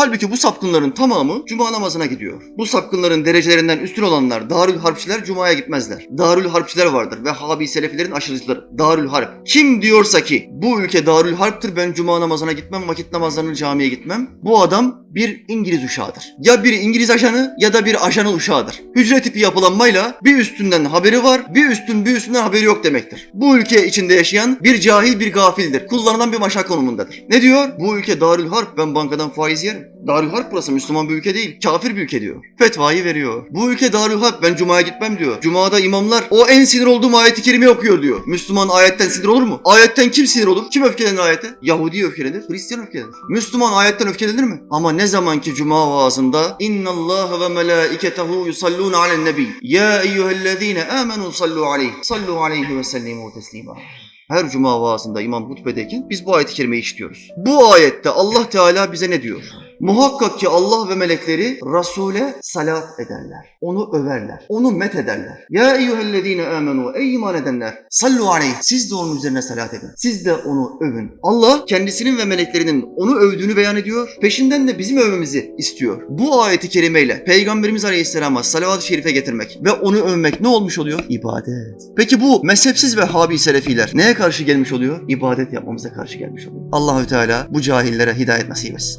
Halbuki bu sapkınların tamamı cuma namazına gidiyor. Bu sapkınların derecelerinden üstün olanlar Darül Harpçiler cumaya gitmezler. Darül Harpçiler vardır ve Habi Selefilerin aşırıcıları. Darül Harp. Kim diyorsa ki bu ülke Darül Harp'tır ben cuma namazına gitmem, vakit namazlarını camiye gitmem. Bu adam bir İngiliz uşağıdır. Ya bir İngiliz ajanı ya da bir ajanın uşağıdır. Hücre tipi yapılanmayla bir üstünden haberi var, bir üstün bir üstünden haberi yok demektir. Bu ülke içinde yaşayan bir cahil bir gafildir. Kullanılan bir maşa konumundadır. Ne diyor? Bu ülke Darül Harp ben bankadan faiz yerim. Darül Harp burası Müslüman bir ülke değil. Kafir bir ülke diyor. Fetvayı veriyor. Bu ülke Darül Harp ben Cuma'ya gitmem diyor. Cuma'da imamlar o en sinir olduğum ayeti kerime okuyor diyor. Müslüman ayetten sinir olur mu? Ayetten kim sinir olur? Kim öfkelenir ayete? Yahudi öfkelenir, Hristiyan öfkelenir. Müslüman ayetten öfkelenir mi? Ama ne zaman ki Cuma vaazında İnna Allah ve melaiketehu yusalluna alen nebi. Ya eyyühellezine amenu sallu aleyhi. Sallu aleyhi ve sellimu teslima. Her cuma vaazında imam hutbedeyken biz bu ayet-i kerimeyi işliyoruz. Bu ayette Allah Teala bize ne diyor? Muhakkak ki Allah ve melekleri Resul'e salat ederler. Onu överler. Onu met ederler. Ya eyyühellezine amenu ey iman edenler. Sallu aleyh. Siz de onun üzerine salat edin. Siz de onu övün. Allah kendisinin ve meleklerinin onu övdüğünü beyan ediyor. Peşinden de bizim övmemizi istiyor. Bu ayeti kerimeyle Peygamberimiz Aleyhisselam'a salavat-ı şerife getirmek ve onu övmek ne olmuş oluyor? İbadet. Peki bu mezhepsiz ve habi selefiler neye karşı gelmiş oluyor? İbadet yapmamıza karşı gelmiş oluyor. Allahü Teala bu cahillere hidayet nasip etsin.